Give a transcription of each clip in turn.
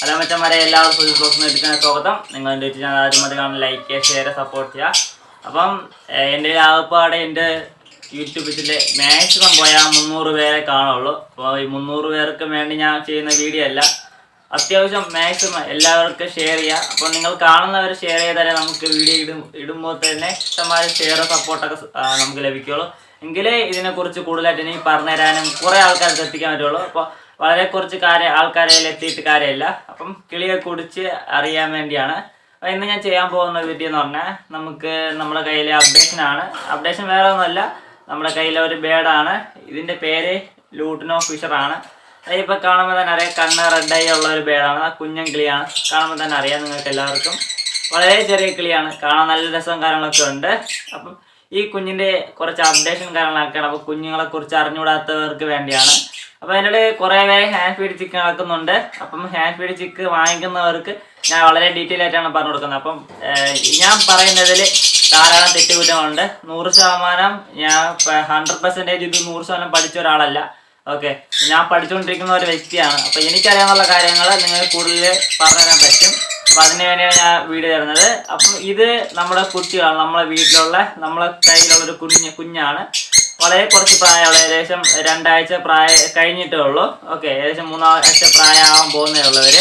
Hello മച്ചന്മാരെ എല്ലാവർക്കും ഒരു ബ്ലോഗ്സ് എടുക്കാൻ സ്വാഗതം. നിങ്ങൾ എന്റെ ചാനൽ ആദ്യം മതി കാണാൻ ലൈക്ക് ചെയ്യുക ഷെയർ സപ്പോർട്ട് ചെയ്യുക. അപ്പം എന്റെ ആകപ്പാടെ എന്റെ യൂട്യൂബിൽ മാക്സിമം പോയാൽ മുന്നൂറ് പേരെ കാണുള്ളൂ. അപ്പോൾ ഈ മുന്നൂറ് പേർക്ക് വേണ്ടി ഞാൻ ചെയ്യുന്ന വീഡിയോ അല്ല. അത്യാവശ്യം മാക്സിമം എല്ലാവർക്കും ഷെയർ ചെയ്യുക. അപ്പോൾ നിങ്ങൾ കാണുന്നവർ ഷെയർ ചെയ്താലേ നമുക്ക് വീഡിയോ ഇടും ഇടുമ്പോൾ തന്നെ ഇഷ്ടമായ ഷെയർ സപ്പോർട്ടൊക്കെ നമുക്ക് ലഭിക്കുള്ളൂ എങ്കിലേ ഇതിനെക്കുറിച്ച് കൂടുതലായിട്ട് എനിക്ക് പറഞ്ഞുതരാനും കുറേ ആൾക്കാർക്ക് എത്തിക്കാൻ പറ്റുള്ളൂ. അപ്പോൾ വളരെ കുറച്ച് കാര്യ ആൾക്കാരെ എത്തിയിട്ട് കാര്യമില്ല. അപ്പം കിളിയെ കുടിച്ച് അറിയാൻ വേണ്ടിയാണ്. അപ്പോൾ ഇന്ന് ഞാൻ ചെയ്യാൻ പോകുന്ന വീഡിയോ എന്ന് പറഞ്ഞാൽ നമുക്ക് നമ്മുടെ കയ്യിലെ അപ്ഡേഷൻ ആണ്. അപ്ഡേഷൻ വേറെ ഒന്നുമല്ല. നമ്മുടെ കയ്യിലെ ഒരു ബേഡാണ് ഇതിന്റെ പേര് ലൂട്ടിനോ ഫിഷറാണ് ഇപ്പൊ കാണുമ്പോൾ തന്നെ അറിയാം കണ്ണ് റെഡായി ഉള്ള ഒരു ബേഡാണ് ആ കുഞ്ഞൻ കിളിയാണ്. കാണുമ്പോൾ തന്നെ അറിയാം നിങ്ങൾക്ക് എല്ലാവർക്കും. വളരെ ചെറിയ കിളിയാണ്. കാണാൻ നല്ല രസവും കാര്യങ്ങളൊക്കെ ഉണ്ട്. അപ്പം ഈ കുഞ്ഞിന്റെ കുറച്ച് അപ്ഡേഷൻ കാര്യങ്ങളൊക്കെയാണ്. അപ്പോൾ കുഞ്ഞുങ്ങളെക്കുറിച്ച് അറിഞ്ഞുകൂടാത്തവർക്ക് വേണ്ടിയാണ്. അപ്പോൾ അതിനോട് കുറേ പേര് ഹാൻഡ് ഫീഡ് ചിക്കൻ നടക്കുന്നുണ്ട് അപ്പം ഹാൻഡ് ഫീഡ് ചിക്ക് വാങ്ങിക്കുന്നവർക്ക് ഞാൻ വളരെ ഡീറ്റെയിൽ ആയിട്ടാണ് പറഞ്ഞു കൊടുക്കുന്നത്. അപ്പം ഞാൻ പറയുന്നതിൽ ധാരാളം തെറ്റുകുറ്റങ്ങളുണ്ട്. നൂറ് ശതമാനം ഞാൻ ഹൺഡ്രഡ് പെർസെന്റേജ് ഇത് നൂറ് ശതമാനം പഠിച്ച ഒരാളല്ല. ഓക്കെ. ഞാൻ പഠിച്ചുകൊണ്ടിരിക്കുന്ന ഒരു വ്യക്തിയാണ്. അപ്പൊ എനിക്കറിയാവുന്ന കാര്യങ്ങൾ നിങ്ങൾ കൂടുതൽ പറഞ്ഞുതരാൻ പറ്റും. അപ്പൊ അതിന് വേണ്ടിയാണ് ഞാൻ വീഡിയോ തരുന്നത്. അപ്പം ഇത് നമ്മുടെ കുട്ടികളാണ് നമ്മളെ വീട്ടിലുള്ള നമ്മളെ കയ്യിലുള്ള ഒരു കുഞ്ഞ് കുഞ്ഞാണ്. വളരെ കുറച്ച് പ്രായമുള്ള ഏകദേശം രണ്ടാഴ്ച പ്രായ കഴിഞ്ഞിട്ടേ ഉള്ളൂ. ഓക്കെ ഏകദേശം മൂന്നാഴ്ച പ്രായമാകാൻ പോകുന്നേ ഉള്ളവർ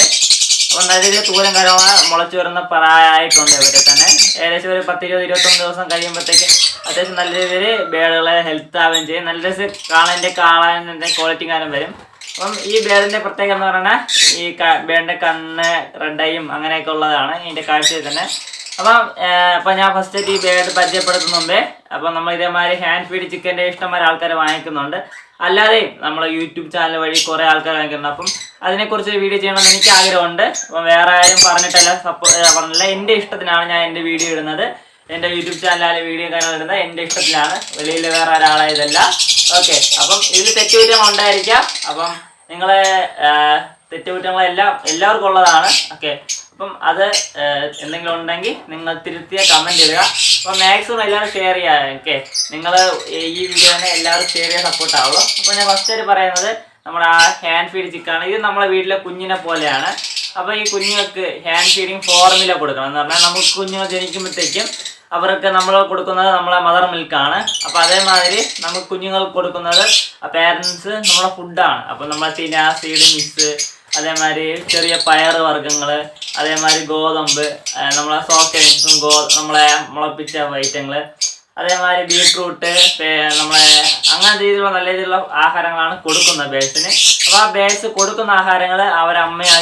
അപ്പം നല്ല രീതിയിൽ തൂരം കാര്യങ്ങൾ മുളച്ചു വരുന്ന പ്രായമായിട്ടുണ്ട് ഇവരെ തന്നെ. ഏകദേശം ഒരു പത്ത് ഇരുപത് ഇരുപത്തൊന്ന് ദിവസം കഴിയുമ്പോഴത്തേക്ക് അത്യാവശ്യം നല്ല രീതിയിൽ ബേഡുകളെ ഹെൽത്ത് ആവുകയും ചെയ്യും. നല്ല രസം കാണാന്റെ കാണാന്റെ ക്വാളിറ്റി കാലം വരും. അപ്പം ഈ ബേഡിന്റെ പ്രത്യേകത എന്ന് പറഞ്ഞാൽ ഈ ബേഡിന്റെ കണ്ണ് റെഡായും അങ്ങനെയൊക്കെ ഉള്ളതാണ്. ഇതിന്റെ കാഴ്ചയിൽ തന്നെ അപ്പം അപ്പം ഞാൻ ഫസ്റ്റ് ഈ ബേഡ് പരിചയപ്പെടുത്തുന്ന മുമ്പേ അപ്പം നമ്മൾ ഇതേമാതിരി ഹാൻഡ് ഫീഡ് ചിക്കന്റെ ഇഷ്ടംമാരെ ആൾക്കാർ വാങ്ങിക്കുന്നുണ്ട്. അല്ലാതെ നമ്മൾ യൂട്യൂബ് ചാനൽ വഴി കുറേ ആൾക്കാർ വാങ്ങിക്കുന്നുണ്ട്. അപ്പം അതിനെക്കുറിച്ച് വീഡിയോ ചെയ്യണമെന്ന് എനിക്ക് ആഗ്രഹമുണ്ട്. അപ്പം വേറെ ആരും പറഞ്ഞിട്ടല്ല സപ്പോ പറഞ്ഞില്ല. എന്റെ ഇഷ്ടത്തിനാണ് ഞാൻ എന്റെ വീഡിയോ ഇടുന്നത്. എന്റെ യൂട്യൂബ് ചാനലിൽ വീഡിയോ കാര്യങ്ങൾ ഇടുന്നത് എന്റെ ഇഷ്ടത്തിലാണ്. വെളിയിൽ വേറെ ഒരാളായതല്ല. ഓക്കെ അപ്പം ഇതിൽ തെറ്റുകുറ്റം ഉണ്ടായിരിക്കാം. അപ്പം നിങ്ങളെ തെറ്റുകുറ്റങ്ങളെല്ലാം എല്ലാവർക്കും ഉള്ളതാണ്. ഓക്കെ അപ്പം അത് എന്തെങ്കിലും ഉണ്ടെങ്കിൽ നിങ്ങൾ തിരുത്തിയ കമന്റ് ചെയ്യുക അപ്പം മാക്സിമം എല്ലാവരും ഷെയർ ചെയ്യുക ഓക്കെ നിങ്ങൾ ഈ വീഡിയോനെ എല്ലാവരും ഷെയർ ചെയ്യാൻ സപ്പോർട്ട് ആവുള്ളൂ അപ്പോൾ ഞാൻ ഫസ്റ്റ് പറയുന്നത് നമ്മുടെ ആ ഹാൻഡ് ഫീഡ് ചിക്കാണ് ഇത് നമ്മളെ വീട്ടിലെ കുഞ്ഞിനെ പോലെയാണ്. അപ്പോൾ ഈ കുഞ്ഞുങ്ങൾക്ക് ഹാൻഡ് ഫീഡിങ് ഫോർമുല കൊടുക്കണം. എന്ന് പറഞ്ഞാൽ നമുക്ക് കുഞ്ഞുങ്ങൾ ജനിക്കുമ്പോഴത്തേക്കും അവർക്ക് നമ്മൾ കൊടുക്കുന്നത് നമ്മളെ മദർ മിൽക്കാണ് അപ്പോൾ അതേമാതിരി നമുക്ക് കുഞ്ഞുങ്ങൾക്ക് കൊടുക്കുന്നത് പേരൻസ് നമ്മളെ ഫുഡാണ് അപ്പോൾ നമ്മളെ തിന സീഡ് മിക്സ് അതേമാതിരി ചെറിയ പയർ വർഗങ്ങൾ അതേമാതിരി ഗോതമ്പ് നമ്മളെ സോക്കൻസും ഗോ നമ്മളെ മുളപ്പിച്ച ഐറ്റങ്ങൾ അതേമാതിരി ബീട്രൂട്ട് നമ്മളെ അങ്ങനത്തെ രീതിയിലുള്ള നല്ല രീതിയിലുള്ള ആഹാരങ്ങളാണ് കൊടുക്കുന്നത് ബേസിന്. അപ്പോൾ ആ ബേസ് കൊടുക്കുന്ന ആഹാരങ്ങൾ അവരെ അമ്മയും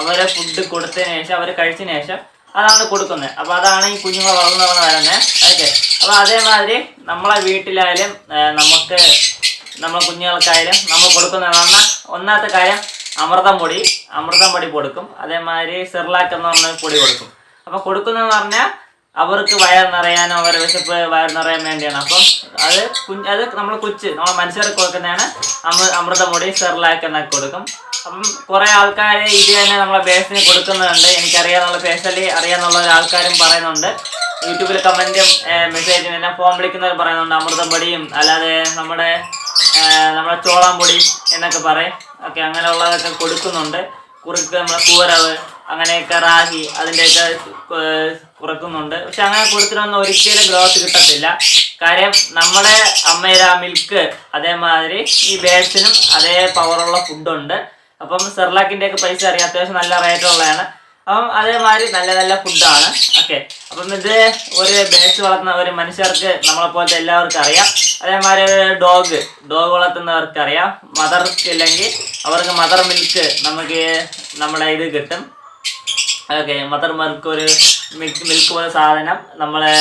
അവരെ ഫുഡ് കൊടുത്തതിന് ശേഷം അവർ കഴിച്ചതിന് ശേഷം അതാണ് കൊടുക്കുന്നത്. അപ്പോൾ അതാണ് ഈ കുഞ്ഞുങ്ങൾ വളർന്നു വളർന്ന് വരുന്നത്. ഓക്കെ അപ്പോൾ അതേമാതിരി നമ്മളെ വീട്ടിലായാലും നമുക്ക് നമ്മളെ കുഞ്ഞുങ്ങൾക്കായാലും നമ്മൾ കൊടുക്കുന്ന ഒന്നാമത്തെ കാര്യം അമൃതം പൊടി അമൃതം പൊടി കൊടുക്കും അതേമാതിരി സെർലാക്ക് എന്ന് പറഞ്ഞ പൊടി കൊടുക്കും. അപ്പോൾ കൊടുക്കുന്നതെന്ന് പറഞ്ഞാൽ അവർക്ക് വയർ നിറയാനോ അവരെ വിശപ്പ് വയർ നിറയാൻ വേണ്ടിയാണ്. അപ്പം അത് കുഞ്ഞ് അത് നമ്മൾ കൊച്ച് നമ്മൾ മനുഷ്യർക്ക് കൊടുക്കുന്നതാണ് അമൃ അമൃതമുടി സെർലാക്ക് എന്നൊക്കെ കൊടുക്കും. അപ്പം കുറേ ആൾക്കാർ ഇത് തന്നെ നമ്മളെ ബേസിന് കൊടുക്കുന്നുണ്ട്. എനിക്കറിയാന്നുള്ള പേഴ്സണലി അറിയാന്നുള്ള ആൾക്കാരും പറയുന്നുണ്ട്. യൂട്യൂബിൽ കമന്റും മെസ്സേജും എന്നെ ഫോൺ വിളിക്കുന്നവർ പറയുന്നുണ്ട്. അമൃതം പൊടിയും അല്ലാതെ നമ്മുടെ നമ്മുടെ ചോളം പൊടി എന്നൊക്കെ പറയും. ഓക്കെ അങ്ങനെയുള്ളതൊക്കെ കൊടുക്കുന്നുണ്ട്. കുറുക്ക് നമ്മുടെ കൂരവ് അങ്ങനെയൊക്കെ റാഗി അതിന്റെയൊക്കെ കുറക്കുന്നുണ്ട്. പക്ഷെ അങ്ങനെ കൊടുത്തിട്ടൊന്നും ഒരിക്കലും ഗ്രോത്ത് കിട്ടത്തില്ല. കാര്യം നമ്മുടെ അമ്മയുടെ ആ മിൽക്ക് അതേമാതിരി ഈ ബേഡ്സിനും അതേ പവറുള്ള ഫുഡുണ്ട് അപ്പം സെർലാക്കിന്റെയൊക്കെ പൈസ അറിയാം. അത്യാവശ്യം നല്ല റേറ്റ് ഉള്ളതാണ്. അപ്പം അതേമാതിരി നല്ല നല്ല ഫുഡാണ് ഓക്കെ അപ്പം ഇത് ഒരു ബേസ് വളർത്തുന്ന ഒരു മനുഷ്യർക്ക് നമ്മളെ പോലത്തെ എല്ലാവർക്കും അറിയാം. അതേമാതിരി ഒരു ഡോഗ് ഡോഗ് വളർത്തുന്നവർക്ക് അറിയാം. മദർക്ക് ഇല്ലെങ്കിൽ അവർക്ക് മദർ മിൽക്ക് നമുക്ക് നമ്മുടെ ഇത് കിട്ടും. ഓക്കെ മദർ മിൽക്ക് ഒരു മിൽക്ക് മിൽക്ക് പോലെ സാധനം നമ്മളെ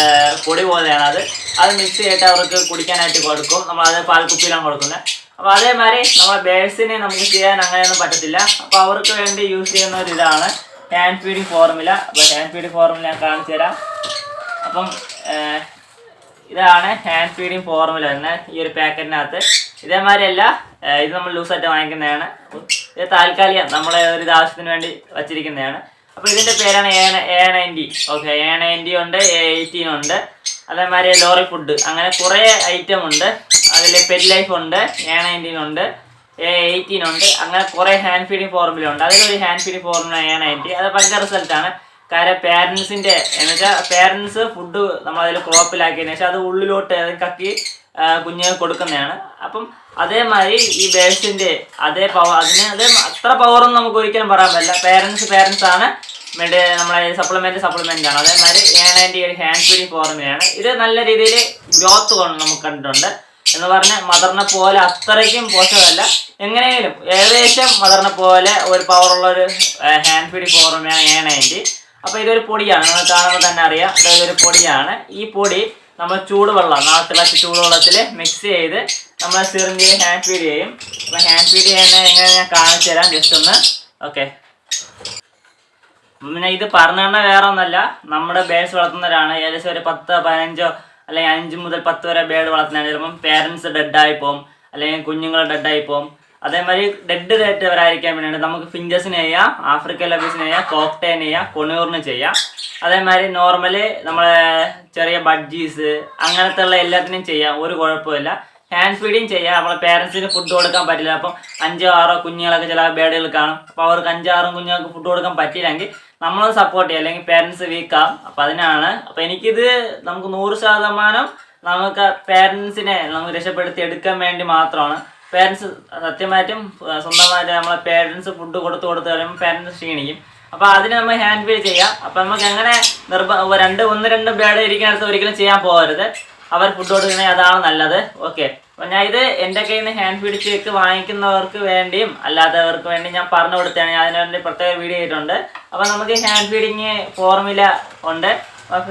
പൊടി പോലെയാണ് അത്. അത് മിക്സ് ചെയ്തിട്ട് അവർക്ക് കുടിക്കാനായിട്ട് കൊടുക്കും. നമ്മൾ അത് പാൽക്കുപ്പിയിലാണ് കൊടുക്കുന്നത്. അപ്പോൾ അതേമാതിരി നമ്മളെ ബേഴ്സിനെ നമുക്ക് ചെയ്യാൻ അങ്ങനെയൊന്നും പറ്റത്തില്ല. അപ്പോൾ അവർക്ക് വേണ്ടി യൂസ് ചെയ്യുന്ന ഒരു ഇതാണ്. ഹാൻഡ് ഫീഡിങ് ഫോർമുല അപ്പോൾ ഹാൻഡ് ഫീഡിങ് ഫോർമുല ഞാൻ കാണിച്ചു തരാം. അപ്പം ഇതാണ് ഹാൻഡ് ഫീഡിങ് ഫോർമുല തന്നെ ഈ ഒരു പാക്കറ്റിനകത്ത് ഇതേമാതിരിയല്ല ഇത് നമ്മൾ ലൂസായിട്ട് വാങ്ങിക്കുന്നതാണ്. അപ്പം ഇത് താൽക്കാലികം നമ്മളെ ഒരു ഇതാവശ്യത്തിന് വേണ്ടി വച്ചിരിക്കുന്നതാണ്. അപ്പോൾ ഇതിന്റെ പേരാണ് A A ninety okay A ninety ഉണ്ട് എ എയ്റ്റീൻ ഉണ്ട്. അതേമാതിരി ലോറി ഫുഡ്. അങ്ങനെ കുറേ ഐറ്റം ഉണ്ട്. അതിൽ പെറ്റ് ലൈഫ് ഉണ്ട് എ നയന്റീൻ ഉണ്ട്. എയ്റ്റീൻ ഉണ്ട്. അങ്ങനെ കുറെ ഹാൻഡ് ഫീഡിങ് ഫോർമുല ഉണ്ട്. അതിലൊരു ഹാൻഡ് ഫീഡിങ് ഫോർമുല എ അത് അത് റിസൾട്ട് റിസൾട്ടാണ് കാര്യം പേരൻസിന്റെ എന്ന് വെച്ചാൽ പേരൻസ് ഫുഡ് നമ്മൾ അതിൽ ക്രോപ്പിലാക്കിയതിനു ശേഷം അത് ഉള്ളിലോട്ട് കക്കി കുഞ്ഞുങ്ങൾ കൊടുക്കുന്നതാണ്. അപ്പം അതേമാതിരി ഈ ബേസിന്റെ അതേ പവർ അതിന് അതേ അത്ര പവറൊന്നും നമുക്ക് ഒരിക്കലും പറയാൻ പറ്റില്ല. പേരൻസ് പേരൻസ് ആണ് മെഡി നമ്മളെ സപ്ലിമെന്റ് സപ്ലിമെന്റ് ആണ്. അതേമാതിരി ഏണതിന്റെ ഒരു ഹാൻഡ് ഫീഡിങ് ഫോർമുലയാണ് ഇത് നല്ല രീതിയിൽ ഗ്രോത്ത് നമുക്ക് കണ്ടിട്ടുണ്ട്. എന്ന് പറഞ്ഞാൽ മദറിനെ പോലെ അത്രയ്ക്കും പോഷകമല്ല. എങ്ങനെയെങ്കിലും ഏകദേശം മദറിനെ പോലെ ഒരു പവറുള്ള ഒരു ഹാൻഡ് ഫീഡിങ് ഏ ഏണതിന്റെ അപ്പോൾ ഇതൊരു പൊടിയാണ്. നിങ്ങൾ കാണുമ്പോൾ തന്നെ അറിയാം. ഇതൊരു പൊടിയാണ്. ഈ പൊടി നമ്മൾ ചൂടുവെള്ളം നാട്ടിലാക്കി ചൂടുവെള്ളത്തിൽ മിക്സ് ചെയ്ത് നമ്മൾ സിറിഞ്ചിൽ ഹാൻഡ് ഫീഡ് ചെയ്യും. അപ്പോൾ ഹാൻഡ് ഫീഡ് ചെയ്യുന്നത് എങ്ങനെ ഞാൻ കാണിച്ചു തരാം. ജസ്റ്റ് ഒന്ന് ഓക്കെ പിന്നെ ഇത് പറഞ്ഞു വേറെ ഒന്നല്ല നമ്മുടെ ബേസ് വളർത്തുന്നവരാണ്. ഏകദേശം ഒരു പത്ത് പതിനഞ്ചോ അല്ലെങ്കിൽ അഞ്ച് മുതൽ പത്ത് വരെ ബേഡ് വളർത്തുന്നതാണ്. ചിലപ്പം പേരൻസ് ഡെഡായി പോകും അല്ലെങ്കിൽ കുഞ്ഞുങ്ങൾ ഡെഡായി പോകും അതേമാതിരി ഡെഡ് ഡേറ്റവരായിരിക്കാൻ വേണ്ടിയിട്ട് നമുക്ക് ഫിഞ്ചസിന് ചെയ്യാം ആഫ്രിക്കൻ ലബീസിന് ചെയ്യാം കോക്ടൈൻ ചെയ്യാം കൊണൂറിന് ചെയ്യാം. അതേമാതിരി നോർമലി നമ്മളെ ചെറിയ ബഡ്ജീസ് അങ്ങനത്തെ ഉള്ള എല്ലാത്തിനും ചെയ്യാം. ഒരു കുഴപ്പമില്ല ഹാൻഡ് ഫീഡിങ് ചെയ്യുക നമ്മളെ പേരൻസിന് ഫുഡ് കൊടുക്കാൻ പറ്റില്ല. അപ്പം അഞ്ചോ ആറോ കുഞ്ഞുങ്ങളൊക്കെ ചില ബേഡുകൾ കാണും. അപ്പോൾ അവർക്ക് അഞ്ചാറും കുഞ്ഞുങ്ങൾക്ക് ഫുഡ് കൊടുക്കാൻ പറ്റില്ലെങ്കിൽ നമ്മളത് സപ്പോർട്ട് ചെയ്യാം. അല്ലെങ്കിൽ പേരൻസ് വീക്കാം അപ്പം അതിനാണ്. അപ്പം എനിക്കിത് നമുക്ക് നൂറ് ശതമാനം നമുക്ക് പേരൻസിനെ നമുക്ക് രക്ഷപ്പെടുത്തി എടുക്കാൻ വേണ്ടി മാത്രമാണ്. പേരൻസ് സത്യമായിട്ടും സ്വന്തമായിട്ട് നമ്മളെ പേരൻസ് ഫുഡ് കൊടുത്ത് കൊടുത്ത് കഴിയുമ്പോൾ പേരൻസ് ക്ഷീണിക്കും. അപ്പോൾ അതിന് നമ്മൾ ഹാൻഡ് ഫീഡ് ചെയ്യാം. അപ്പൊ നമുക്ക് എങ്ങനെ നിർബ രണ്ട് ഒന്ന് രണ്ട് ബേഡ് ഇരിക്കുന്നിടത്ത് ഒരിക്കലും ചെയ്യാൻ പോകരുത്. അവർ ഫുഡ് കൊടുക്കണേ അതാണ് നല്ലത്. ഓക്കെ ഞാൻ ഇത് എന്റെ കയ്യിൽ നിന്ന് ഹാൻഡ് ഫീഡ് കേക്ക് വാങ്ങിക്കുന്നവർക്ക് വേണ്ടിയും അല്ലാത്തവർക്ക് വേണ്ടി ഞാൻ പറഞ്ഞു കൊടുത്തതാണ്. ഞാൻ അതിന് വേണ്ടി പ്രത്യേക വീഡിയോ ചെയ്തിട്ടുണ്ട് അപ്പൊ നമുക്ക് ഹാൻഡ് ഫീഡിങ് ഫോർമുല ഉണ്ട്.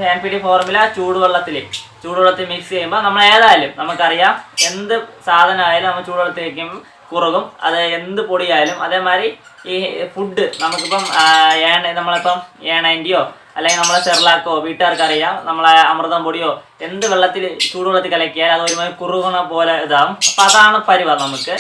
ഹാൻഡ് ഫീഡിങ് ഫോർമുല ചൂടുവെള്ളത്തിൽ ചൂടുവെള്ളത്തിൽ മിക്സ് ചെയ്യുമ്പോൾ നമ്മൾ ഏതായാലും നമുക്കറിയാം എന്ത് സാധനമായാലും നമ്മൾ ചൂടുവെള്ളത്തിൽ വയ്ക്കുമ്പോൾ കുറകും. അത് എന്ത് പൊടിയായാലും അതേമാതിരി ഈ ഫുഡ് നമുക്കിപ്പം ഏണ നമ്മളിപ്പം ഏണന്റെയോ അല്ലെങ്കിൽ നമ്മളെ ചെറുലാക്കോ വീട്ടുകാർക്ക് അറിയാം നമ്മളെ അമൃതം പൊടിയോ എന്ത് വെള്ളത്തിൽ ചൂടുവെള്ളത്തിൽ കലക്കിയാൽ അത് ഒരുമാതിരി കുറുകണ പോലെ ഇതാവും. അപ്പം അതാണ് പരിവ നമുക്ക്.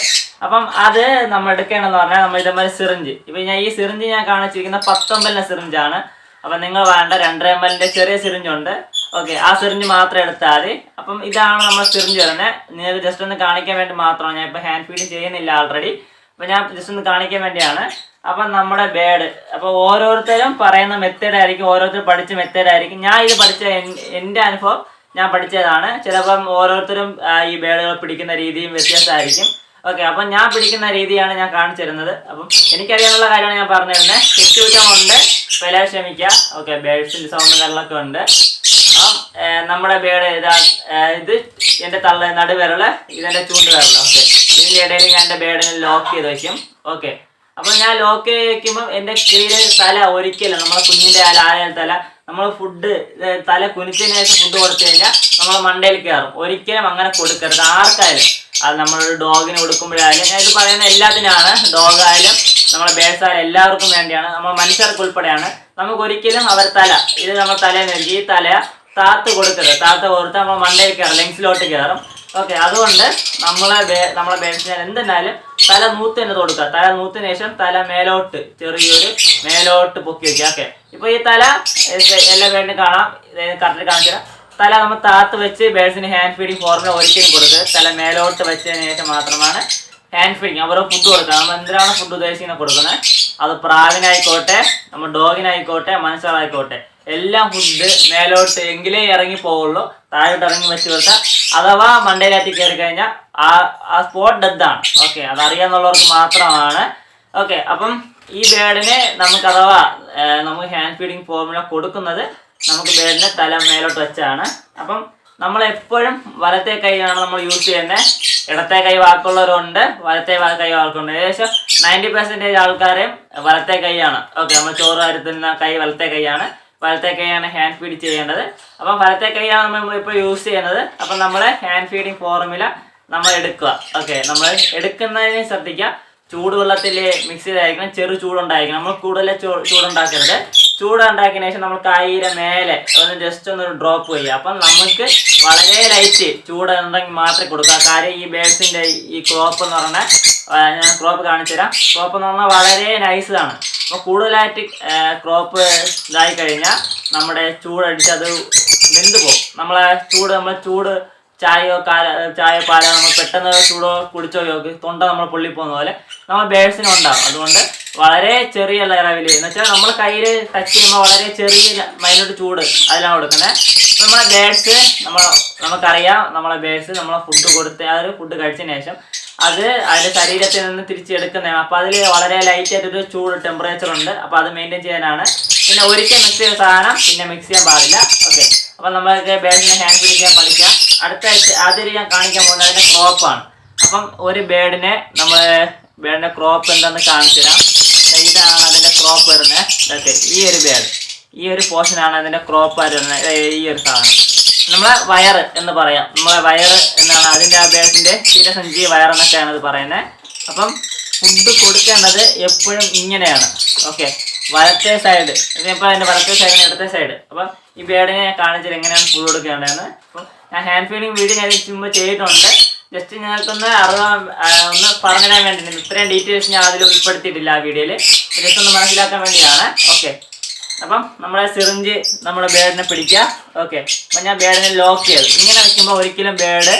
അപ്പം അത് നമ്മൾ എടുക്കേണ്ടതെന്ന് പറഞ്ഞാൽ നമ്മൾ ഇതേമാതിരി സിറിഞ്ച്. ഇപ്പം ഞാൻ ഈ സിറിഞ്ച് ഞാൻ കാണിച്ചിരിക്കുന്ന പത്തൊമ്പലിന്റെ സിറിഞ്ചാണ്. അപ്പം നിങ്ങൾ വേണ്ട രണ്ടര എം എല്ലിന്റെ ചെറിയ സിറിഞ്ചുണ്ട്. ഓക്കെ ആ സിറിഞ്ച് മാത്രം എടുത്താൽ മതി. അപ്പം ഇതാണ് നമ്മൾ സിറിഞ്ച് വരുന്നത്. നിങ്ങൾക്ക് ജസ്റ്റ് ഒന്ന് കാണിക്കാൻ വേണ്ടി മാത്രമാണ്. ഞാൻ ഇപ്പോൾ ഹാൻഡ് ഫീഡിങ് ചെയ്യുന്നില്ല ആൾറെഡി അപ്പം ഞാൻ ജസ്റ്റ് ഒന്ന് കാണിക്കാൻ വേണ്ടിയാണ്. അപ്പം നമ്മുടെ ബേഡ് അപ്പൊ ഓരോരുത്തരും പറയുന്ന മെത്തേഡ് ആയിരിക്കും ഓരോരുത്തർ പഠിച്ച മെത്തേഡ് ആയിരിക്കും. ഞാൻ ഇത് പഠിച്ച എന്റെ അനുഭവം ഞാൻ പഠിച്ചതാണ്. ചിലപ്പം ഓരോരുത്തരും ഈ ബേഡുകൾ പിടിക്കുന്ന രീതിയും വ്യത്യാസമായിരിക്കും. ഓക്കെ അപ്പം ഞാൻ പിടിക്കുന്ന രീതിയാണ് ഞാൻ കാണിച്ചു തരുന്നത്. അപ്പം എനിക്കറിയാനുള്ള കാര്യമാണ് ഞാൻ പറഞ്ഞു തരുന്നത്. തെറ്റുകുറ്റമുണ്ട് വില ക്ഷമിക്കുക. ഓക്കെ ബേഡ്സിന്റെ സൗണ്ടുകളിലൊക്കെ ഉണ്ട്. അപ്പം നമ്മുടെ ബേഡ് ഇതാ ഇത് എന്റെ തള്ള നടുവിരൾ ഇതെന്റെ ചൂണ്ടുവിരൾ ഓക്കെ ഇതിന്റെ ഇടയിൽ ഞാൻ എന്റെ ബേഡിനെ ലോക്ക് ചെയ്ത് വയ്ക്കും ഓക്കെ അപ്പോൾ ഞാൻ ലോക്ക് വയ്ക്കുമ്പോൾ എന്റെ കീഴിൽ തല ഒരിക്കലും നമ്മളെ കുഞ്ഞിന്റെ ആ തല നമ്മൾ ഫുഡ് തല കുനിച്ചതിന് ശേഷം ഫുഡ് കൊടുത്തു കഴിഞ്ഞാൽ നമ്മൾ മണ്ടയിൽ കയറും ഒരിക്കലും അങ്ങനെ കൊടുക്കരുത്. ആർക്കായാലും അത് നമ്മളൊരു ഡോഗിന് കൊടുക്കുമ്പോഴായാലും ഞാൻ ഇത് പറയുന്ന എല്ലാത്തിനാണ് ഡോഗായാലും നമ്മളെ ബേസായാലും എല്ലാവർക്കും വേണ്ടിയാണ്. നമ്മൾ മനുഷ്യർക്ക് ഉൾപ്പെടെയാണ്. നമുക്ക് ഒരിക്കലും അവർ തല ഇത് നമ്മൾ തലയിൽ നൽകി ഈ തല താത്ത് കൊടുക്കരുത്. താത്ത കൊടുത്ത് നമ്മൾ മണ്ടയിൽ കയറും ലെങ്സിലോട്ട് കയറും ഓക്കെ അതുകൊണ്ട് നമ്മളെ നമ്മളെ ബേഴ്സിനെ എന്തെന്നാലും തല നൂത്ത് തന്നെ കൊടുക്കുക തല നൂത്തിന് ശേഷം തല മേലോട്ട് ചെറിയൊരു മേലോട്ട് പൊക്കി വെക്കുക. ഓക്കെ ഇപ്പൊ ഈ തല എല്ലാ വേണ്ടി കാണാം. കറക്റ്റ് കാണിച്ചാൽ തല നമ്മൾ താത്ത് വെച്ച് ബേൺസിന് ഹാൻഡ് ഫീഡിങ് ഫോർമുല ഒരിക്കലും കൊടുക്കുക തല മേലോട്ട് വെച്ചതിന് ശേഷം മാത്രമാണ് ഹാൻഡ് ഫീഡിങ് അവർ ഫുഡ് കൊടുക്കുക നമ്മൾ എന്തിനാണ് ഫുഡ് ഉദ്ദേശിക്കുന്നത് കൊടുക്കുന്നത്? അത് പ്രാവിനായിക്കോട്ടെ നമ്മൾ ഡോഗിനായിക്കോട്ടെ മനുഷ്യരായിക്കോട്ടെ. എല്ലാം ഫുഡ് മേലോട്ട് എങ്കിലേ ഇറങ്ങി പോവുള്ളൂ. താഴോട്ട് ഇറങ്ങി വെച്ച് കൊടുത്താൽ അഥവാ മണ്ടേലാറ്റി കയറി കഴിഞ്ഞാൽ ആ ആ സ്പോട്ട് ഡെത്താണ് ഓക്കെ അതറിയാന്നുള്ളവർക്ക് മാത്രമാണ്. ഓക്കെ അപ്പം ഈ ബേഡിനെ നമുക്ക് അഥവാ നമുക്ക് ഹാൻഡ് ഫീഡിങ് ഫോർമുല കൊടുക്കുന്നത് നമുക്ക് ബേഡിനെ തല മേലോട്ട് വെച്ചാണ്. അപ്പം നമ്മൾ എപ്പോഴും വലത്തെ കൈയാണ് നമ്മൾ യൂസ് ചെയ്യുന്നത് ഇടത്തെ കൈ വാക്കുള്ളവരുണ്ട് വലത്തെ കൈ വാക്കുണ്ട്. ഏകദേശം നയന്റി പെർസെന്റേജ് ആൾക്കാരെയും വലത്തെ കൈയാണ് ഓക്കെ നമ്മൾ ചോറ് വരുത്തുന്ന കൈ വലത്തെ കൈയാണ് വലത്തെ കൈയാണ് ഹാൻഡ് ഫീഡ് ചെയ്യേണ്ടത്. അപ്പം വലത്തെ കൈയാണ് നമ്മൾ ഇപ്പോൾ യൂസ് ചെയ്യുന്നത്. അപ്പം നമ്മൾ ഹാൻഡ് ഫീഡിങ് ഫോർമുല നമ്മൾ എടുക്കുക ഓക്കെ നമ്മൾ എടുക്കുന്നതിന് ശ്രദ്ധിക്കുക. ചൂടുവെള്ളത്തിൽ മിക്സ് ചെയ്തായിരിക്കണം. ചെറു ചൂടുണ്ടായിരിക്കണം. നമ്മൾ കൂടുതൽ ചൂടുണ്ടാക്കരുത്. ചൂടുണ്ടാക്കിയതിന് ശേഷം നമ്മൾ കൈയിലെ മേലെ ഒന്ന് ജസ്റ്റ് ഒന്ന് ഡ്രോപ്പ് ചെയ്യുക. അപ്പം നമുക്ക് വളരെ ലൈറ്റ് ചൂടുണ്ടെങ്കിൽ മാത്രമേ കൊടുക്കുക കാര്യം ഈ ബേഡ്സിന്റെ ഈ ക്രോപ്പ് എന്ന് പറഞ്ഞാൽ ഞാൻ ക്രോപ്പ് കാണിച്ചു തരാം. ക്രോപ്പ് എന്ന് പറഞ്ഞാൽ വളരെ നൈസാണ് അപ്പോൾ കൂടുതലായിട്ട് ക്രോപ്പ് ഇതായി കഴിഞ്ഞാൽ നമ്മുടെ ചൂടടിച്ച് അത് വെന്ത് പോകും. നമ്മളെ ചൂട് നമ്മൾ ചൂട് ചായയോ കാല ചായ പാലോ നമ്മൾ പെട്ടെന്ന് ചൂടോ കുടിച്ചോ യോഗ തൊണ്ട നമ്മൾ പൊള്ളി പോകുന്ന പോലെ നമ്മൾ ബേഴ്സിനും ഉണ്ടാവും. അതുകൊണ്ട് വളരെ ചെറിയ ലെവലിൽ എന്ന് വെച്ചാൽ നമ്മൾ കയ്യിൽ ടച്ച് ചെയ്യുമ്പോൾ വളരെ ചെറിയ മൈനോട്ട് ചൂട് അതിലാണ് കൊടുക്കുന്നത് നമ്മളെ ബേഴ്സ് നമ്മൾ നമുക്കറിയാം നമ്മളെ ബേഴ്സ് നമ്മളെ ഫുഡ് കൊടുത്ത് ആ ഒരു ഫുഡ് കഴിച്ചതിന് ശേഷം അത് അതിന്റെ ശരീരത്തിൽ നിന്ന് തിരിച്ചെടുക്കുന്നതാണ്. അപ്പോൾ അതിൽ വളരെ ലൈറ്റ് ആയിട്ടൊരു ചൂട് ടെമ്പറേച്ചർ ഉണ്ട്. അപ്പോൾ അത് മെയിന്റെയിൻ ചെയ്യാനാണ്. പിന്നെ ഒരിക്കൽ മിക്സ് ചെയ്യുന്ന സാധനം പിന്നെ മിക്സ് ചെയ്യാൻ പാടില്ല. ഓക്കെ അപ്പോൾ നമ്മൾക്ക് ബേഴ്സിനെ ഹാൻഡ് പിടിക്കാൻ പഠിക്കാം. അടുത്ത ആദ്യം ഞാൻ കാണിക്കാൻ പോകുന്നത് അതിന്റെ ആണ്. അപ്പം ഒരു ബേഡിനെ നമ്മൾ ബേഡിന്റെ ക്രോപ്പ് എന്താണെന്ന് കാണിച്ചു തരാം. ഇതാണ് അതിന്റെ ക്രോപ്പ് വരുന്നത്. ഈ ഒരു ബേഡ്. ഈ ഒരു പോർഷനാണ് അതിന്റെ ക്രോപ്പ് വരുന്നത്. ഈ ഒരു സാധനം. നമ്മളെ വയറ് എന്ന് പറയാം. നമ്മളെ വയർ എന്നാണ് അതിന്റെ ആ ബേഡിന്റെ വയർ വയറെന്നൊക്കെയാണ് ഇത് പറയുന്നത്. അപ്പം ഫുഡ് കൊടുക്കേണ്ടത് എപ്പോഴും ഇങ്ങനെയാണ്. ഓക്കെ വലത്തെ സൈഡ് ഇതിപ്പോൾ അതിന്റെ വലത്തെ സൈഡിന് ഇടത്തെ സൈഡ് അപ്പം ഈ ബേഡിനെ കാണിച്ചിട്ട് എങ്ങനെയാണ് ഫുഡ് കൊടുക്കേണ്ടതെന്ന്? അപ്പം ഞാൻ ഹാൻഡ് ഫീലിംഗ് വീഡിയോ ഞാൻ മുമ്പ് ചെയ്തിട്ടുണ്ട്. ജസ്റ്റ് ഞങ്ങൾക്കൊന്ന് അറിയാൻ ഒന്ന് പറഞ്ഞുതരാൻ വേണ്ടിയിട്ടുണ്ട്. ഇത്രയും ഡീറ്റെയിൽസ് ഞാൻ അതിൽ ഉൾപ്പെടുത്തിയിട്ടില്ല ആ വീഡിയോയിൽ ജസ്റ്റ് ഒന്ന് മനസ്സിലാക്കാൻ വേണ്ടിയാണ് ഓക്കെ അപ്പം നമ്മളെ സിറിഞ്ച് നമ്മുടെ ബേഡിനെ പിടിക്കുക. ഓക്കെ അപ്പം ഞാൻ ബേഡിനെ ലോക്ക് ചെയ്തു ഇങ്ങനെ വെക്കുമ്പോൾ ഒരിക്കലും ബേഡ്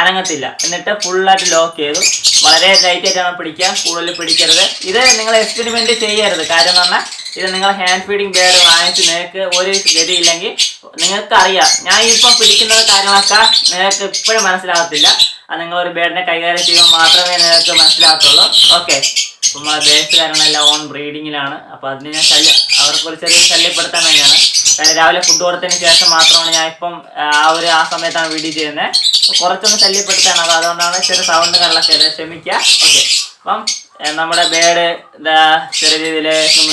അനങ്ങത്തില്ല. എന്നിട്ട് ഫുള്ളായിട്ട് ലോക്ക് ചെയ്തു. വളരെ ലൈറ്റ് ആയിട്ടാണ് പിടിക്കുക. കൂടുതൽ പിടിക്കരുത്. ഇത് നിങ്ങൾ എക്സ്പെരിമെന്റ് ചെയ്യരുത്. കാര്യം എന്ന് പറഞ്ഞാൽ ഇത് നിങ്ങൾ ഹാൻഡ് ഫീഡിങ് ബേഡ് വാങ്ങിച്ച് നിങ്ങൾക്ക് ഒരു ഗതിയില്ലെങ്കിൽ നിങ്ങൾക്ക് അറിയാം ഞാൻ ഇപ്പം പിടിക്കുന്ന കാര്യങ്ങളൊക്കെ നിങ്ങൾക്ക് ഇപ്പോഴും മനസ്സിലാകത്തില്ല. അത് നിങ്ങൾ ഒരു ബേഡിനെ കൈകാര്യം ചെയ്യുമ്പോൾ മാത്രമേ നിങ്ങൾക്ക് മനസ്സിലാകത്തുള്ളൂ. ഓക്കെ അപ്പം നമ്മളെ ബേസുകാരനെല്ലാം ഓൺ ബ്രീഡിങ്ങിലാണ്. അപ്പോൾ അതിന് ഞാൻ ശല്യം അവർക്കൊരു ചെറിയ ശല്യപ്പെടുത്താൻ വേണ്ടിയാണ്. കാര്യം രാവിലെ ഫുഡ് കൊടുത്തതിന് ശേഷം മാത്രമാണ് ഞാൻ ഇപ്പം ആ ഒരു ആ സമയത്താണ് വീഡിയോ ചെയ്യുന്നത് കുറച്ചൊന്ന് ശല്യപ്പെടുത്താണ് അപ്പോൾ അതുകൊണ്ടാണ് ചെറിയ സൗണ്ട് കള്ളൊക്കെ ക്ഷമിക്കുക ഓക്കെ അപ്പം നമ്മുടെ ബേഡ് ചെറിയ രീതിയിൽ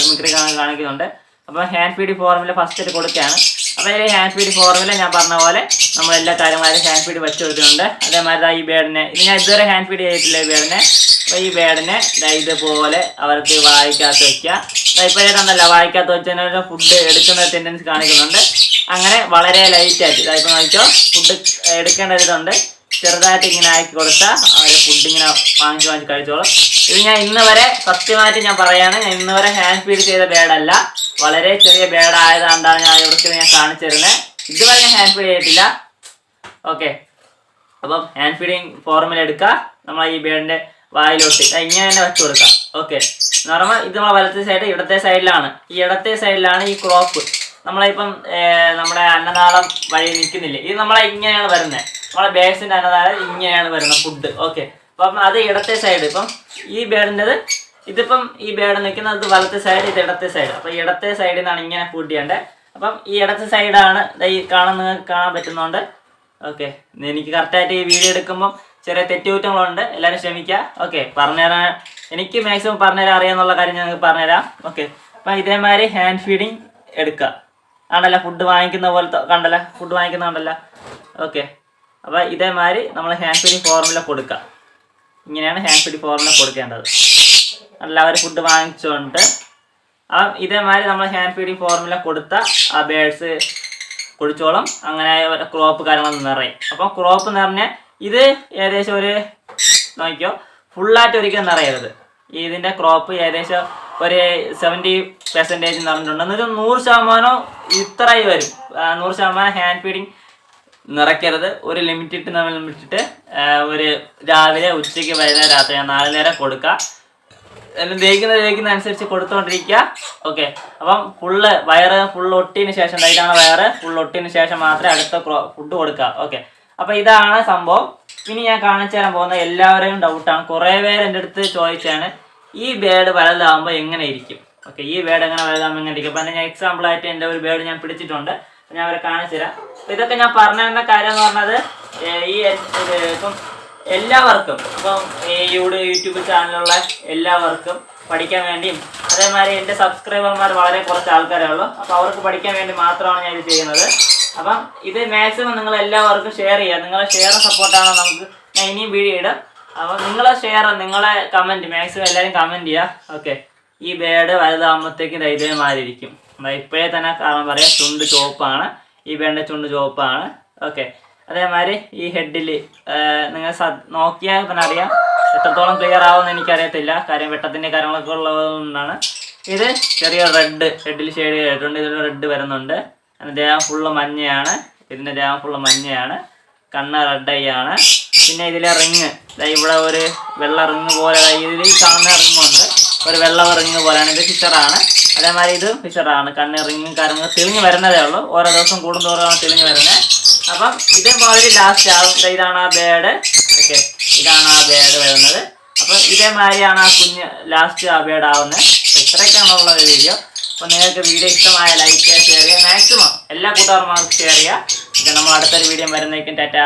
മിക്രി കാണിക്കുന്നുണ്ട്. അപ്പം ഹാൻഡ് ഫീഡ് ഫോർമുല ഫസ്റ്റ് കൊടുക്കുകയാണ്. അപ്പോൾ ഈ ഹാൻഡ് ഫീഡ് ഫോർമുല ഞാൻ പറഞ്ഞ പോലെ നമ്മൾ എല്ലാ കാര്യങ്ങളും ഹാൻഡ് ഫീഡ് വെച്ച് കൊടുക്കുന്നുണ്ട്. അതേമാതിരി ഈ ബേഡിനെ ഇത് ഞാൻ ഇതുവരെ ഹാൻഡ് ഫീഡ് ചെയ്തിട്ടില്ല ഈ ബേഡിനെ. അപ്പോൾ ഈ ദാ ഇതുപോലെ അവർക്ക് വായിക്കാത്ത വെക്കുക ഇപ്പോൾ ഏതാണ്ടല്ല വായിക്കാത്ത വെച്ചതിന് ഫുഡ് എടുക്കുന്ന ടെൻഡൻസ് കാണിക്കുന്നുണ്ട്. അങ്ങനെ വളരെ ലൈറ്റ് ആയിട്ട് ഇതായി നോക്കിയോ ഫുഡ് എടുക്കേണ്ട ഇതുണ്ട് ചെറുതായിട്ട് ഇങ്ങനെ ആക്കി കൊടുത്താൽ അവർ ഫുഡ് ഇങ്ങനെ വാങ്ങിച്ച് വാങ്ങിച്ച് കഴിച്ചോളും. ഇത് ഞാൻ ഇന്ന് വരെ സത്യമായിട്ട് ഞാൻ പറയാണ് ഞാൻ ഇന്ന് വരെ ഹാൻഡ് ഫീഡ് ചെയ്ത ബേഡല്ല വളരെ ചെറിയ ബേഡ് ആയതുകൊണ്ടാണ് ഞാൻ ഇവർക്ക് ഞാൻ കാണിച്ചു തരുന്നത് ഇതുവരെ ഞാൻ ഹാൻഡ് ഫീഡ് ചെയ്തിട്ടില്ല. ഓക്കെ അപ്പം ഹാൻഡ് ഫീഡിങ് ഫോർമുല എടുക്കുക നമ്മൾ ഈ ബേഡിന്റെ വായിലോട്ട്. ഇങ്ങനെ തന്നെ വെച്ച് കൊടുക്കാം. ഓക്കെ. പറയുമ്പോൾ ഇത് നമ്മളെ വലത്തെ സൈഡ് ഇടത്തെ സൈഡിലാണ് ഈ ഇടത്തെ സൈഡിലാണ് ഈ ക്രോപ്പ് നമ്മളിപ്പം നമ്മുടെ അന്നനാളം വഴി നിൽക്കുന്നില്ലേ? ഇത് നമ്മളെ ഇങ്ങനെയാണ് വരുന്നത് നമ്മളെ ബേസിന്റെ അന്നനാളം ഇങ്ങനെയാണ് വരുന്നത് ഫുഡ് ഓക്കെ. അപ്പം അത് ഇടത്തെ സൈഡ് ഇപ്പം ഈ ബേഡിന്റെത് ഇതിപ്പം ഈ ബേഡ് നിൽക്കുന്നത് വലത്തെ സൈഡ് ഇത് ഇടത്തെ സൈഡ് അപ്പം ഇടത്തെ സൈഡിൽ നിന്നാണ് ഇങ്ങനെ ഫുഡ് ചെയ്യേണ്ടത് അപ്പം ഈ ഇടത്തെ സൈഡാണ് ഈ കാണുന്ന കാണാൻ പറ്റുന്നതുകൊണ്ട് ഓക്കെ. എനിക്ക് കറക്റ്റായിട്ട് ഈ വീഡിയോ എടുക്കുമ്പം ചെറിയ തെറ്റുകുറ്റങ്ങളുണ്ട്. എല്ലാവരും ക്ഷമിക്കുക. ഓക്കെ പറഞ്ഞുതരാൻ എനിക്ക് മാക്സിമം പറഞ്ഞുതരാൻ അറിയാന്നുള്ള കാര്യം ഞങ്ങൾക്ക് പറഞ്ഞുതരാം. ഓക്കെ അപ്പം ഇതേമാതിരി ഹാൻഡ് ഫീഡിങ് എടുക്കുക. ആണല്ലോ ഫുഡ് വാങ്ങിക്കുന്ന പോലത്തെ കണ്ടല്ലോ ഫുഡ് വാങ്ങിക്കുന്ന കണ്ടല്ലോ. ഓക്കെ അപ്പോൾ ഇതേമാതിരി നമ്മൾ ഹാൻഡ് ഫീഡിങ് ഫോർമുല കൊടുക്കുക. ഇങ്ങനെയാണ് ഹാൻഡ് ഫീഡിങ് ഫോർമുല കൊടുക്കേണ്ടത്. അല്ല അവർ ഫുഡ് വാങ്ങിച്ചുകൊണ്ട് ആ ഇതേമാതിരി നമ്മൾ ഹാൻഡ് ഫീഡിങ് ഫോർമുല കൊടുത്ത ആ ബേഡ്സ് കുടിച്ചോളം. അങ്ങനെ ക്രോപ്പ് കാര്യങ്ങളൊന്നും നിറയും. അപ്പോൾ ക്രോപ്പ് നിറഞ്ഞ ഇത് ഏകദേശം ഒരു നോക്കിയോ ഫുള്ളായിട്ട് ഒരിക്കലും നിറയരുത്. ഇതിന്റെ ക്രോപ്പ് ഏകദേശം ഒരു സെവന്റി പെർസെന്റേജ് നിറഞ്ഞിട്ടുണ്ട് എന്നുവെച്ചാൽ നൂറ് ശതമാനം ഇത്രയും വരും. നൂറ് ശതമാനം ഹാൻഡ് ഫീഡിങ് നിറയ്ക്കരുത്. ഒരു ലിമിറ്റിട്ട് നമ്മൾ ലിമിറ്റിട്ട് ഒരു രാവിലെ ഉച്ചയ്ക്ക് വൈകുന്നേരം രാത്രി നാല് നേരം കൊടുക്കുക എല്ലാം ദഹിക്കുന്ന ദഹിക്കുന്ന അനുസരിച്ച് കൊടുത്തുകൊണ്ടിരിക്കുക ഓക്കെ അപ്പം ഫുള്ള് വയറ് ഫുള്ള് ഒട്ടിന് ശേഷം ഡൈറ്റാണ് വയറ്. ഫുള്ള് ഒട്ടിന് ശേഷം മാത്രമേ അടുത്ത ഫുഡ് കൊടുക്കുക ഓക്കെ അപ്പൊ ഇതാണ് സംഭവം. ഇനി ഞാൻ കാണിച്ചു തരാൻ പോകുന്ന എല്ലാവരെയും ഡൗട്ടാണ് കുറേ പേര് എന്റെ അടുത്ത് ചോദിച്ചാണ് ഈ ബേഡ് വലുതാകുമ്പോൾ എങ്ങനെ ഇരിക്കും? ഓക്കെ ഈ ബേഡ് എങ്ങനെ വലുതാകുമ്പോൾ എങ്ങനെ ഇരിക്കും? അപ്പം ഞാൻ എക്സാമ്പിൾ ആയിട്ട് എന്റെ ഒരു ബേഡ് ഞാൻ പിടിച്ചിട്ടുണ്ട്. ഞാൻ അവരെ കാണിച്ചു തരാം. ഇതൊക്കെ ഞാൻ പറഞ്ഞു തരുന്ന കാര്യം എന്ന് പറഞ്ഞത് ഈ ഇപ്പം എല്ലാവർക്കും ഇപ്പം യൂട്യൂബ് യൂട്യൂബ് ചാനലുള്ള എല്ലാവർക്കും പഠിക്കാൻ വേണ്ടിയും അതേമാതിരി എന്റെ സബ്സ്ക്രൈബർമാർ വളരെ കുറച്ച് ആൾക്കാരേ ഉള്ളൂ. അപ്പോൾ അവർക്ക് പഠിക്കാൻ വേണ്ടി മാത്രമാണ് ഞാൻ ഇത് ചെയ്യുന്നത്. അപ്പം ഇത് മാക്സിമം നിങ്ങൾ എല്ലാവർക്കും ഷെയർ ചെയ്യുക നിങ്ങളെ ഷെയർ സപ്പോർട്ടാണ് നമുക്ക്? ഞാൻ ഇനിയും വീഡിയോ ഇടാം. അപ്പം നിങ്ങളെ ഷെയർ നിങ്ങളെ കമന്റ് മാക്സിമം എല്ലാവരും കമന്റ് ചെയ്യുക ഓക്കെ ഈ ബേഡ് വലുതാകുമ്പോഴത്തേക്കും ധൈര്യം മാറിയിരിക്കും അപ്പം ഇപ്പോഴേ തന്നെ കാരണം പറയാം ചുണ്ട് ചുവപ്പാണ് ഈ ബേഡിന്റെ ചുണ്ട് ചുവപ്പാണ് ഓക്കെ അതേമാതിരി ഈ ഹെഡിൽ നിങ്ങൾ നോക്കിയാൽ പിന്നെ അറിയാം. എത്രത്തോളം ക്ലിയർ ആവുമെന്ന് എനിക്കറിയത്തില്ല. കാര്യം വെട്ടത്തിന്റെ കാര്യങ്ങളൊക്കെ ഉള്ളതുകൊണ്ടാണ്. ഇത് ചെറിയ റെഡ് ഹെഡിൽ ഷെയ്ഡ് ചെയ്തിട്ടുണ്ട്. ഇതിൽ റെഡ് വരുന്നുണ്ട്. ദേഹം ഫുള്ള് മഞ്ഞയാണ് ഇതിന്റെ ദേഹം ഫുള്ള് മഞ്ഞയാണ് കണ്ണ് റെഡ് ആണ്. പിന്നെ ഇതിലെ റിങ് ഇവിടെ ഒരു വെള്ള റിങ് പോലെ ഇതിൽ കാണുന്ന റിങ് ഉണ്ട്. ഒരു വെള്ള റിങ് പോലെയാണ്. ഇത് ഫിഷറാണ് അതേമാതിരി ഇത് ഫിഷറാണ് കണ്ണ് റിങ്ങും കാര്യങ്ങൾ തെളിഞ്ഞ് വരുന്നതേ ഉള്ളൂ. ഓരോ ദിവസം കൂടുന്നോറാണ് തെളിഞ്ഞ് വരുന്നത് അപ്പം ഇതേമാതിരി ലാസ്റ്റ് ആവും ഇതാണ് ആ ബേഡ് ഓക്കെ. ഇതാണ് ആ ബേഡ് വരുന്നത്. അപ്പം ഇതേമാതിരിയാണ് ആ കുഞ്ഞ് ലാസ്റ്റ് ആ ബേഡ് ആവുന്നത്. ഇത്രയൊക്കെയാണുള്ള വീഡിയോ അപ്പോൾ നിങ്ങൾക്ക് വീഡിയോ ഇഷ്ടമായ ലൈക്ക് ചെയ്യുക ഷെയർ ചെയ്യുക മാക്സിമം എല്ലാ കൂട്ടുകാർമാർക്കും ഷെയർ ചെയ്യുക. ഇത് നമ്മൾ അടുത്തൊരു വീഡിയോ വരുന്നേക്കും ടാറ്റ.